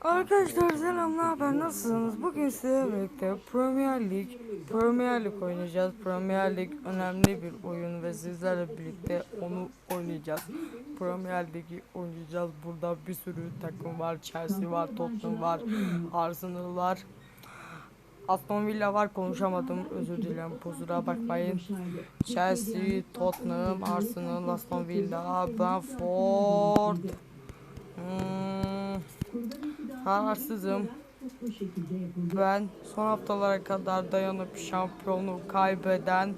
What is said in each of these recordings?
Arkadaşlar selam ne haber nasılsınız? Bugün sizlerle birlikte Premier Lig Premier Lig oynayacağız. Premier Lig önemli bir oyun ve sizlerle birlikte onu oynayacağız. Premier Ligi oynayacağız. Burada bir sürü takım var. Chelsea var, Tottenham var, Arsenal var. Aston Villa var konuşamadım özür dilerim kusura bakmayın. Chelsea, Tottenham, Arsenal, Aston Villa, Brentford. Hmm, kararsızım. Ben son haftalara kadar dayanıp şampiyonluğu kaybeden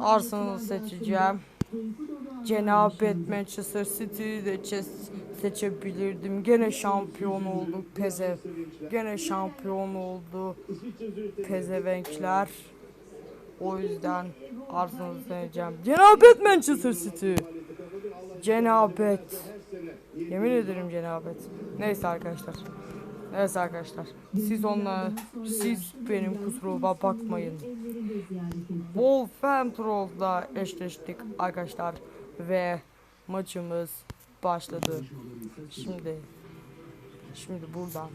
Arsenal'ı seçeceğim. Cenabet Manchester City'yi de çe- seçebilirdim. Gene şampiyon olduk Pezev. Gene şampiyon oldu Pezevenkler. O yüzden Arsenal'ı seçeceğim. Cenabet Manchester City. Cenabet. Yemin ederim cenabet. Neyse arkadaşlar. Neyse arkadaşlar. Siz onunla siz benim kusuruma bakmayın. Wolverhampton'la eşleştik arkadaşlar ve maçımız başladı. Şimdi şimdi buradan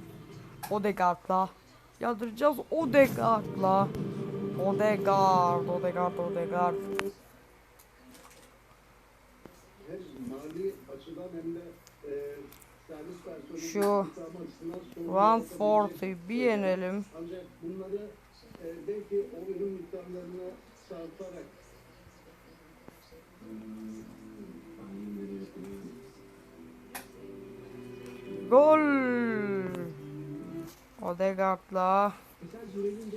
Odegaard'la yadıracağız Odegaard'la Odegaard, Odegaard, Odegaard. hem mali açıdan hem de Şu kurtarma açısından sorun Van yaratabilecek. Fort'u bir yenelim. Ancak bunları e, belki o ürün miktarlarına çarparak Gol! Odegaard'la Mesela Zürel'in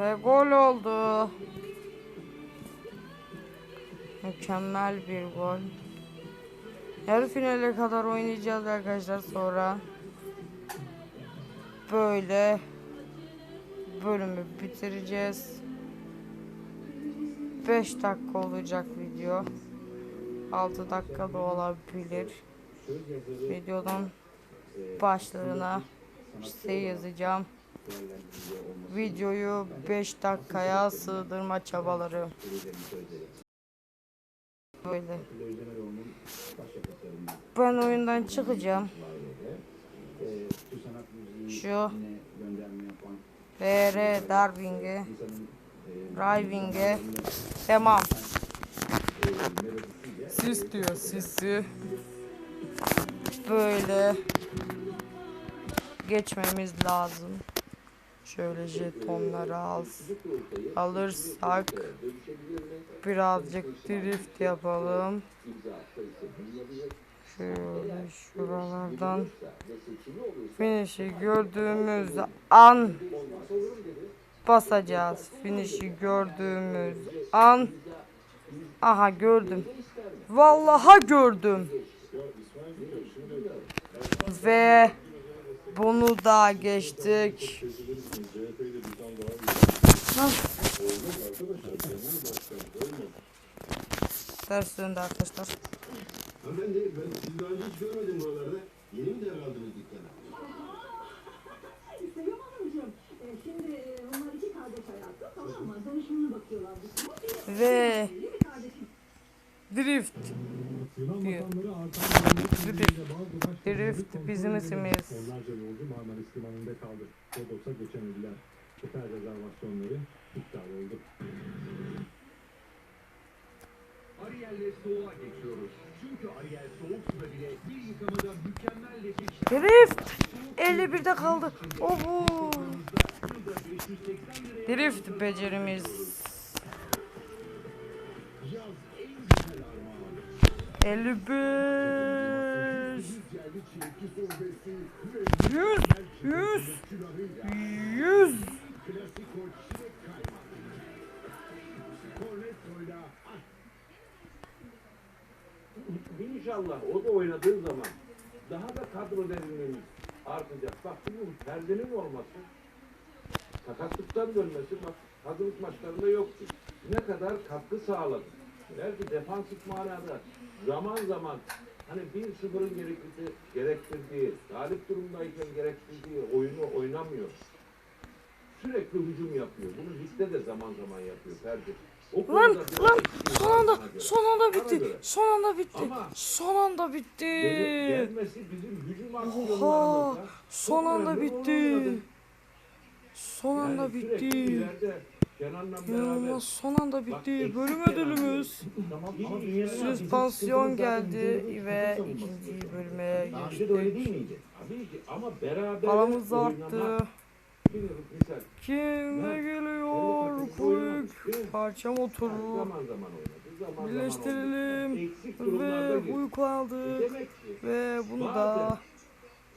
Ve gol oldu. Mükemmel bir gol. Yarı finale kadar oynayacağız arkadaşlar sonra. Böyle bölümü bitireceğiz. 5 dakika olacak video. 6 dakika da olabilir. Videonun başlarına şey yazacağım. Videoyu 5 dakikaya sığdırma çabaları. Böyle. Ben oyundan çıkacağım. Şu BR Darwin'e Driving'e Tamam. Sis diyor sisi. Böyle geçmemiz lazım. Şöyle jetonları al, alırsak birazcık drift yapalım. Şöyle şuralardan finish'i gördüğümüz an basacağız. Finish'i gördüğümüz an aha gördüm. Vallahi gördüm. Ve bunu da geçtik. Ters döndü arkadaşlar. Hanımefendi ben sizi daha önce hiç görmedim buralarda. Yeni mi devraldınız dükkanı? Selam Hanımcığım, e, şimdi e, onlar iki kardeş hayatı tamam mı? Danışmanına bakıyorlar. Ve drift. Diyor. Drift. Bizim isimiz. Onlarca yolcu Marmaris Limanı'nda kaldı. Rodos'a geçemediler. Otel rezervasyonları iptal oldu. Ariel'le soğuğa geçiyoruz. Çünkü Ariel soğuk suda bile bir yıkamada mükemmel nefis Drift. 51'de kaldı. Oho. Drift becerimiz. 55. Geldi çilekli sorbesi. 100. 100. 100. Klasiko çilek kaymak. Cornetto'yla İnşallah o da oynadığı zaman daha da kadro derinliğimiz artacak. Bak bugün perdenin olması, sakatlıktan dönmesi bak hazırlık maçlarında yoktu. Ne kadar katkı sağladı. Belki defansif manada zaman zaman hani 1-0'ın gerektirdiği, gerektirdiği, galip durumdayken gerektirdiği oyunu oynamıyor. sürekli hücum yapıyor. Bunu ligde de zaman zaman yapıyor Ferdi. O Lan lan son anda son anda bitti. Son anda bitti. Ama- Son anda bitti. Gel- gelmesi bizim hücum Oha, aksiyonlarımızda son anda bitti. Son anda bitti. Kenan'la beraber son anda bitti. Bölüm ödülümüz. Süspansiyon geldi ve ikinci bölüme geçtik. değil miydi? Tabii ki ama beraber Paramız arttı. bilir misal. Kim ne geliyor? Quick. Parça motoru. Zaman zaman oynadı. Zaman zaman Birleştirelim. Ve uyku aldık. Ki Ve bunu Bazen da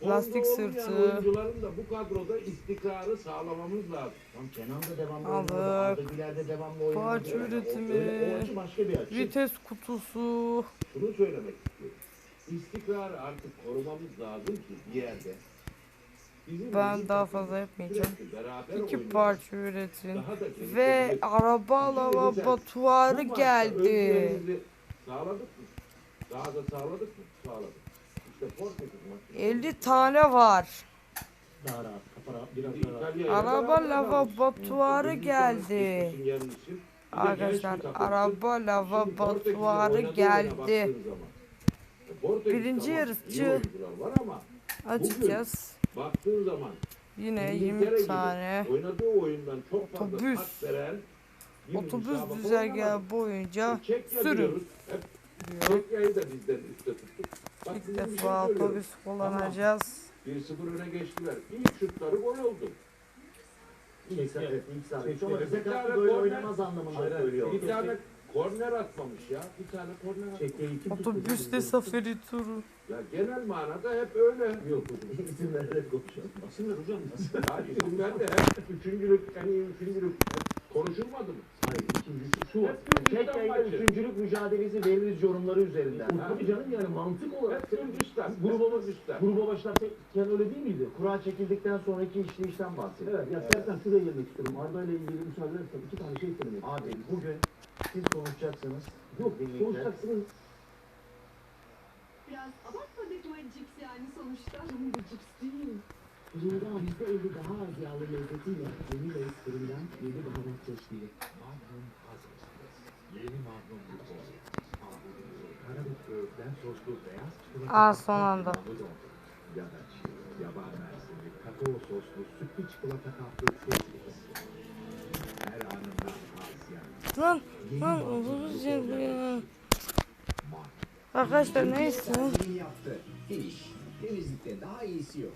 Lastik formda olmayan sırtı. oyuncuların da bu kadroda istikrarı sağlamamız lazım. Tam Kenan da devamlı Aldık. de devamlı oynadı. Parça o- üretimi. O açı başka bir açı. vites kutusu. Şunu söylemek istiyorum. İstikrarı artık korumamız lazım ki bir yerde. Bizim Ben daha fazla yapmayacağım. İki oynuyor. parça üretin. Ve araba lava batuarı geldi. Sağladık mı? Daha da sağladık mı? Sağladık. İşte Portekiz maçı. 50 tane var. Daha rahat. Biraz daha. İtalya'yla Araba beraber lava aldık. batuarı Öbür geldi. Arkadaşlar araba lava Şimdi Portekiz'in batuarı oynadığı oyuna geldi. Birinci yarışçı. Açacağız. baktığın zaman Yine İngiltere 20 gibi tane oynadığı oyundan çok fazla Otobüs. otobüs düzergahı boyunca sürün diyor. Çekya'yı da bizden üstte tuttuk. İlk defa otobüs kullanacağız. 1-0 öne geçtiler. İlk şutları gol oldu. İlk evet, ilk. Ama bize karşı böyle korner- oynamaz anlamında Hayır, hayır. söylüyor. Bir tane korner atmamış ya. Bir tane korner atmamış. Otobüste safari turu. Ya genel manada hep öyle. Yok hocam. İsim vererek konuşuyoruz. Aslında hocam Ya isim ben de hep üçüncülük, en iyi üçüncülük hep konuşulmadı mı? İkincisi şu. Tek yayında üçüncülük mücadelesi veririz yorumları üzerinden. Ha. Tabii canım yani mantık olarak. Gruba Gruba başlarken öyle değil miydi? Kura çekildikten sonraki işleyişten bahsediyor. Evet, ya Serkan şuraya girmek istiyorum. Arda ile ilgili müsaade edersen iki tane şey söylemek Abi bugün siz konuşacaksınız. Yok, konuşacaksınız. Biraz abartmadık mı cips yani sonuçta? Bu cips değil. Rüya yüzde elli daha az yağlı lezzetiyle yeni reis fırından yeni baharat çeşniği. Magnum hazırsınız. Yeni Magnum Glukoz. Karadut böğürtlen soslu beyaz çikolata. Aa, son anda. Ya da çiğ, yaban mersini, kakao soslu sütlü çikolata kaplı çikolata. Her anından haz yani. Lan lan geldi ya. Arkadaşlar neyse. Tercihini yaptı. Finish. Temizlikte daha iyisi yok.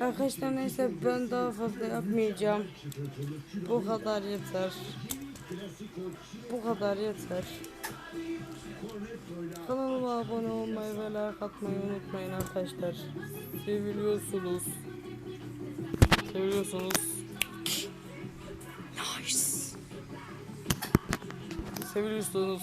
Arkadaşlar neyse ben daha fazla yapmayacağım. Bu kadar yeter. Bu kadar yeter. Kanalıma abone olmayı ve like atmayı unutmayın arkadaşlar. Seviliyorsunuz. Seviyorsunuz. Nice. Seviliyorsunuz.